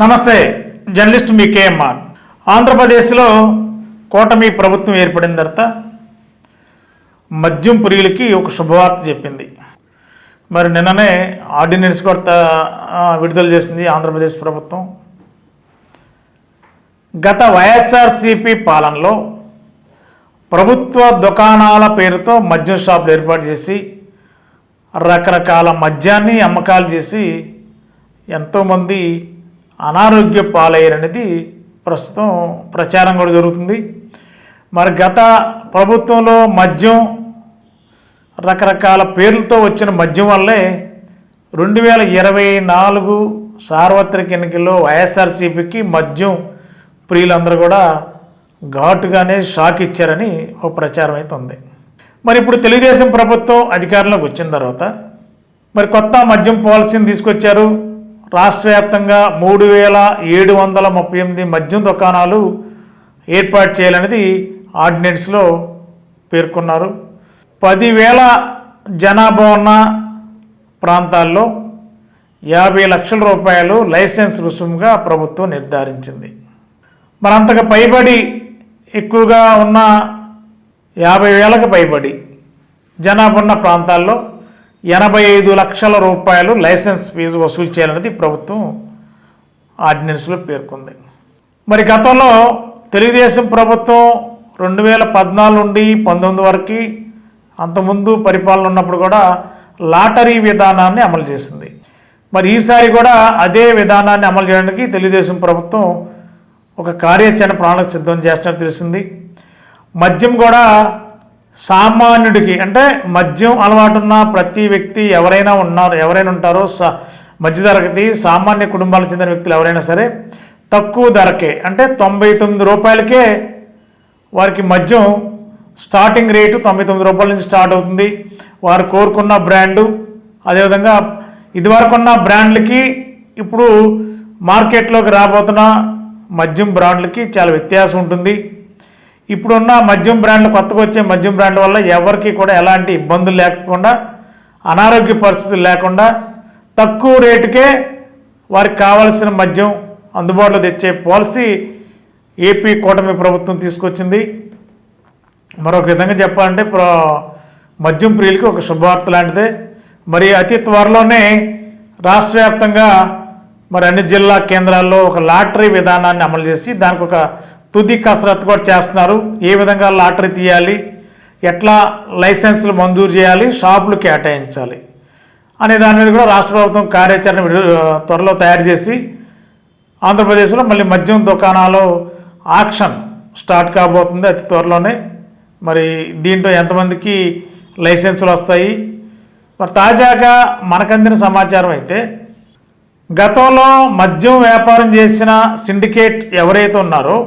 నమస్తే జర్నలిస్ట్ మీ కేఎంఆర్. ఆంధ్రప్రదేశ్లో కూటమి ప్రభుత్వం ఏర్పడిన తర్వాత మద్యం పురుగులకి ఒక శుభవార్త చెప్పింది. మరి నిన్ననే ఆర్డినెన్స్ కొత్త విడుదల చేసింది ఆంధ్రప్రదేశ్ ప్రభుత్వం. గత వైఎస్ఆర్సిపి పాలనలో ప్రభుత్వ దుకాణాల పేరుతో మద్యం షాపులు ఏర్పాటు చేసి రకరకాల మద్యాన్ని అమ్మకాలు చేసి ఎంతోమంది అనారోగ్య పాలయ్యారనేది ప్రస్తుతం ప్రచారం కూడా జరుగుతుంది. మరి గత ప్రభుత్వంలో మద్యం రకరకాల పేర్లతో వచ్చిన మద్యం వల్లే రెండు వేల ఇరవై నాలుగు సార్వత్రిక ఎన్నికల్లో వైఎస్ఆర్సీపీకి మద్యం ప్రియులందరూ కూడా ఘాటుగానే షాక్ ఇచ్చారని ఒక ప్రచారం అయితే ఉంది. మరి ఇప్పుడు తెలుగుదేశం ప్రభుత్వం అధికారంలోకి వచ్చిన తర్వాత మరి కొత్త మద్యం పాలసీని తీసుకొచ్చారు. రాష్ట్ర వ్యాప్తంగా మూడు వేల ఏడు వందల ముప్పై ఎనిమిది మద్యం దుకాణాలు ఏర్పాటు చేయాలనేది ఆర్డినెన్స్లో పేర్కొన్నారు. పదివేల జనాభా ఉన్న ప్రాంతాల్లో యాభై లక్షల రూపాయలు లైసెన్స్ రుసుముగా ప్రభుత్వం నిర్ధారించింది. మరి పైబడి ఎక్కువగా ఉన్న యాభై వేలకు పైబడి జనాభా ఉన్న ప్రాంతాల్లో ఎనభై ఐదు లక్షల రూపాయలు లైసెన్స్ ఫీజు వసూలు చేయాలనేది ప్రభుత్వం ఆర్డినెన్స్లో పేర్కొంది. మరి గతంలో తెలుగుదేశం ప్రభుత్వం రెండు వేల పద్నాలుగు నుండి పంతొమ్మిది వరకు అంతకుముందు పరిపాలన ఉన్నప్పుడు కూడా లాటరీ విధానాన్ని అమలు చేసింది. మరి ఈసారి కూడా అదే విధానాన్ని అమలు చేయడానికి తెలుగుదేశం ప్రభుత్వం ఒక కార్యాచరణ ప్రణాళిక సిద్ధం చేస్తున్నట్టు తెలిసింది. మద్యం కూడా సామాన్యుడికి అంటే మద్యం అలవాటున్న ప్రతి వ్యక్తి ఎవరైనా ఉన్నారు ఎవరైనా ఉంటారో స మధ్యతరగతి సామాన్య కుటుంబాలకు చెందిన వ్యక్తులు ఎవరైనా సరే తక్కువ ధరకే అంటే తొంభై తొమ్మిది రూపాయలకే వారికి మద్యం స్టార్టింగ్ రేటు తొంభై తొమ్మిది రూపాయల నుంచి స్టార్ట్ అవుతుంది. వారు కోరుకున్న బ్రాండు అదేవిధంగా ఇదివరకు ఉన్న బ్రాండ్లకి ఇప్పుడు మార్కెట్లోకి రాబోతున్న మద్యం బ్రాండ్లకి చాలా వ్యత్యాసం ఉంటుంది. ఇప్పుడున్న మద్యం బ్రాండ్లు కొత్తగా వచ్చే మద్యం బ్రాండ్ల వల్ల ఎవరికి కూడా ఎలాంటి ఇబ్బందులు లేకుండా అనారోగ్య పరిస్థితులు లేకుండా తక్కువ రేటుకే వారికి కావలసిన మద్యం అందుబాటులో తెచ్చే పాలసీ ఏపీ కూటమి ప్రభుత్వం తీసుకొచ్చింది. మరొక విధంగా చెప్పాలంటే మద్యం ప్రియులకి ఒక శుభవార్త లాంటిదే. మరి అతి త్వరలోనే రాష్ట్ర వ్యాప్తంగా మరి అన్ని జిల్లా కేంద్రాల్లో ఒక లాటరీ విధానాన్ని అమలు చేసి దానికి ఒక తుది కసరత్తు కూడా చేస్తున్నారు. ఏ విధంగా లాటరీ తీయాలి? ఎట్లా లైసెన్సులు మంజూరు చేయాలి? షాపులు కేటాయించాలి? అనే దాని మీద కూడా రాష్ట్ర ప్రభుత్వం కార్యాచరణ త్వరలో తయారు చేసి ఆంధ్రప్రదేశ్లో మళ్ళీ మద్యం దుకాణాలు ఆక్షన్ స్టార్ట్ కాబోతుంది అతి త్వరలోనే. మరి దీంట్లో ఎంతమందికి లైసెన్సులు వస్తాయి? మరి తాజాగా మనకందిన సమాచారం అయితే గతంలో మద్యం వ్యాపారం చేసిన సిండికేట్ ఎవరైతే ఉన్నారో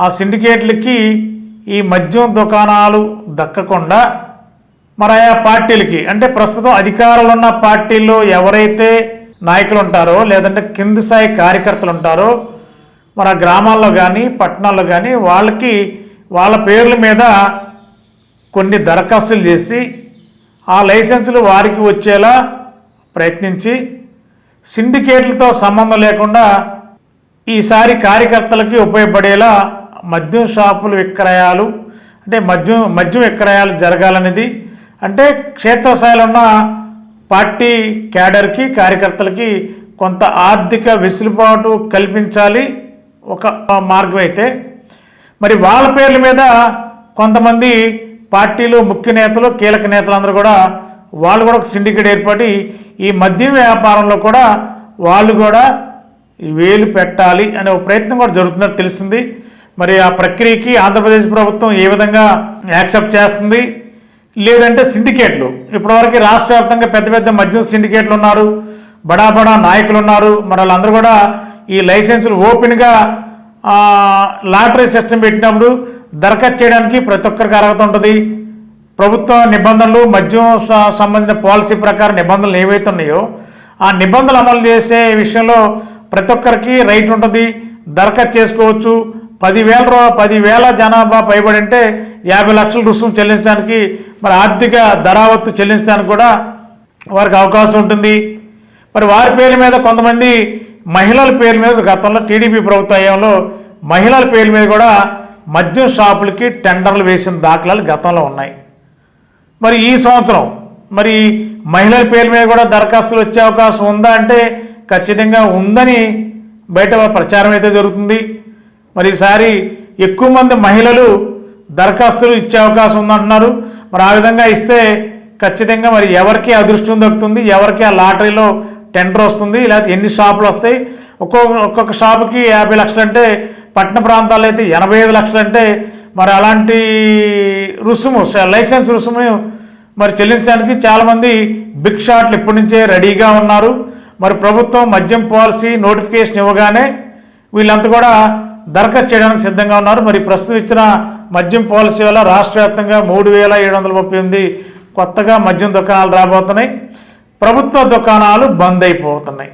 ఆ సిండికేట్లకి ఈ మద్యం దుకాణాలు దక్కకుండా మరి ఆయా పార్టీలకి అంటే ప్రస్తుతం అధికారంలో ఉన్న పార్టీల్లో ఎవరైతే నాయకులు ఉంటారో లేదంటే కింది స్థాయి కార్యకర్తలు ఉంటారో మన గ్రామాల్లో కానీ పట్టణాల్లో కానీ వాళ్ళకి వాళ్ళ పేర్ల మీద కొన్ని దరఖాస్తులు చేసి ఆ లైసెన్సులు వారికి వచ్చేలా ప్రయత్నించి సిండికేట్లతో సంబంధం లేకుండా ఈసారి కార్యకర్తలకి ఉపయోగపడేలా మద్యం షాపులు విక్రయాలు అంటే మద్యం మద్యం విక్రయాలు జరగాలనేది అంటే క్షేత్రస్థాయిలో ఉన్న పార్టీ క్యాడర్కి కార్యకర్తలకి కొంత ఆర్థిక వెసులుబాటు కల్పించాలి ఒక మార్గం అయితే. మరి వాళ్ళ పేర్ల మీద కొంతమంది పార్టీలు ముఖ్య నేతలు కీలక నేతలందరూ కూడా వాళ్ళు కూడా ఒక సిండికేట్ ఏర్పడి ఈ మద్యం వ్యాపారంలో కూడా వాళ్ళు కూడా వేలు పెట్టాలి అనే ఒక ప్రయత్నం కూడా జరుగుతున్నట్టు తెలిసింది మరి ఆ ప్రక్రియకి ఆంధ్రప్రదేశ్ ప్రభుత్వం ఏ విధంగా యాక్సెప్ట్ చేస్తుంది? లేదంటే సిండికేట్లు. ఇప్పటివరకు రాష్ట్ర వ్యాప్తంగా పెద్ద పెద్ద మద్యం సిండికేట్లు ఉన్నారు బడా బడా నాయకులు ఉన్నారు. మరి వాళ్ళందరూ కూడా ఈ లైసెన్సులు ఓపెన్గా లాటరీ సిస్టమ్ పెట్టినప్పుడు దరఖాస్తు చేయడానికి ప్రతి ఒక్కరికి అర్హత ఉంటుంది. ప్రభుత్వ నిబంధనలు మద్యం సంబంధించిన పాలసీ ప్రకారం నిబంధనలు ఏవైతే ఉన్నాయో ఆ నిబంధనలు అమలు చేసే విషయంలో ప్రతి ఒక్కరికి రైట్ ఉంటుంది. దరఖాస్తు చేసుకోవచ్చు. పదివేల రూ పదివేల జనాభా పైబడి అంటే యాభై లక్షల రుసుము చెల్లించడానికి మరి ఆర్థిక ధరావత్తు చెల్లించడానికి కూడా వారికి అవకాశం ఉంటుంది. మరి వారి పేర్ల మీద కొంతమంది మహిళల పేరు మీద గతంలో టీడీపీ ప్రభుత్వ హయాంలో మహిళల పేరు మీద కూడా మద్యం షాపులకి టెండర్లు వేసిన దాఖలాలు గతంలో ఉన్నాయి. మరి ఈ సంవత్సరం మరి మహిళల పేరు మీద కూడా దరఖాస్తులు వచ్చే అవకాశం ఉందా అంటే ఖచ్చితంగా ఉందని బయట ప్రచారం అయితే జరుగుతుంది. మరి ఈసారి ఎక్కువ మంది మహిళలు దరఖాస్తులు ఇచ్చే అవకాశం ఉందంటున్నారు. మరి ఆ విధంగా ఇస్తే ఖచ్చితంగా మరి ఎవరికి అదృష్టం దక్కుతుంది ఎవరికి ఆ లాటరీలో టెండర్ వస్తుంది లేకపోతే ఎన్ని షాపులు వస్తాయి? ఒక్కొక్క ఒక్కొక్క షాపుకి యాభై లక్షలు అంటే పట్టణ ప్రాంతాల్లో అయితే ఎనభై ఐదు లక్షలు అంటే మరి అలాంటి రుసుము లైసెన్స్ రుసుము మరి చెల్లించడానికి చాలామంది బిగ్ షాట్లు ఇప్పటి నుంచే రెడీగా ఉన్నారు. మరి ప్రభుత్వం మద్యం పాలసీ నోటిఫికేషన్ ఇవ్వగానే వీళ్ళంతా కూడా దరఖాస్తు చేయడానికి సిద్ధంగా ఉన్నారు. మరి ప్రస్తుతం ఇచ్చిన మద్యం పాలసీ వల్ల రాష్ట్ర వ్యాప్తంగా మూడు వేల ఏడు వందల ముప్పై ఎనిమిది కొత్తగా మద్యం దుకాణాలు రాబోతున్నాయి. ప్రభుత్వ దుకాణాలు బంద్ అయిపోతున్నాయి.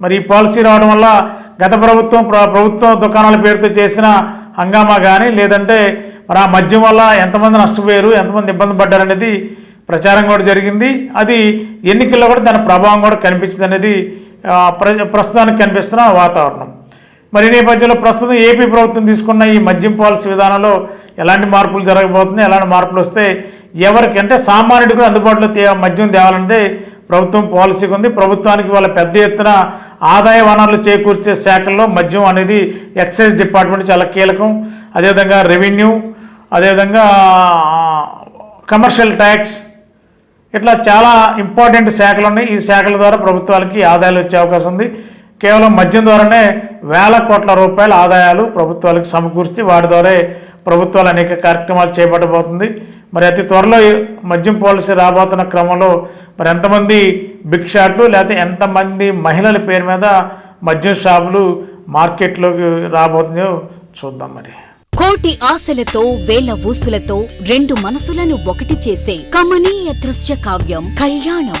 మరి ఈ పాలసీ రావడం వల్ల గత ప్రభుత్వం ప్ర- ప్రభుత్వ దుకాణాల పేరుతో చేసిన హంగామా కానీ లేదంటే మరి ఆ మద్యం వల్ల ఎంతమంది నష్టపోయారు ఎంతమంది ఇబ్బంది పడ్డారనేది ప్రచారం కూడా జరిగింది. అది ఎన్నికల్లో కూడా దాని ప్రభావం కూడా కనిపించింది అనేది ప్ర- ప్రస్తుతానికి కనిపిస్తున్న వాతావరణం. మరి నేపథ్యంలో ప్రస్తుతం ఏపీ ప్రభుత్వం తీసుకున్న ఈ మద్యం పాలసీ విధానంలో ఎలాంటి మార్పులు జరగబోతున్నాయి? ఎలాంటి మార్పులు వస్తే ఎవరికి అంటే సామాన్యుడికి కూడా అందుబాటులో తే మద్యం తేవాలన్నదే ప్రభుత్వం పాలసీకి ఉంది. ప్రభుత్వానికి వాళ్ళ పెద్ద ఎత్తున ఆదాయ వనరులు చేకూర్చే శాఖల్లో మద్యం అనేది ఎక్సైజ్ డిపార్ట్మెంట్ చాలా కీలకం. అదేవిధంగా రెవెన్యూ అదేవిధంగా కమర్షియల్ ట్యాక్స్ ఇట్లా చాలా ఇంపార్టెంట్ శాఖలు ఉన్నాయి. ఈ శాఖల ద్వారా ప్రభుత్వాలకి ఆదాయాలు వచ్చే అవకాశం ఉంది. కేవలం మద్యం ద్వారానే వేల కోట్ల రూపాయల ఆదాయాలు ప్రభుత్వాలకు సమకూర్చి వాటి ద్వారా ప్రభుత్వాలు అనేక కార్యక్రమాలు చేపట్టబోతుంది. మరి అతి త్వరలో మద్యం పాలసీ రాబోతున్న క్రమంలో మరి ఎంతమంది బిగ్ షాట్లు లేకపోతే ఎంతమంది మహిళల పేరు మీద మద్యం షాపులు మార్కెట్లోకి రాబోతుందో చూద్దాం మరి. కోటి ఆశలతో వేల ఊసులతో రెండు మనసులను ఒకటి చేసే కమనీయ దృశ్య కావ్యం కళ్యాణం.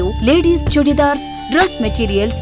ladies churidars dress materials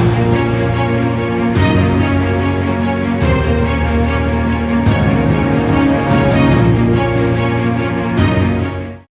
Thank you.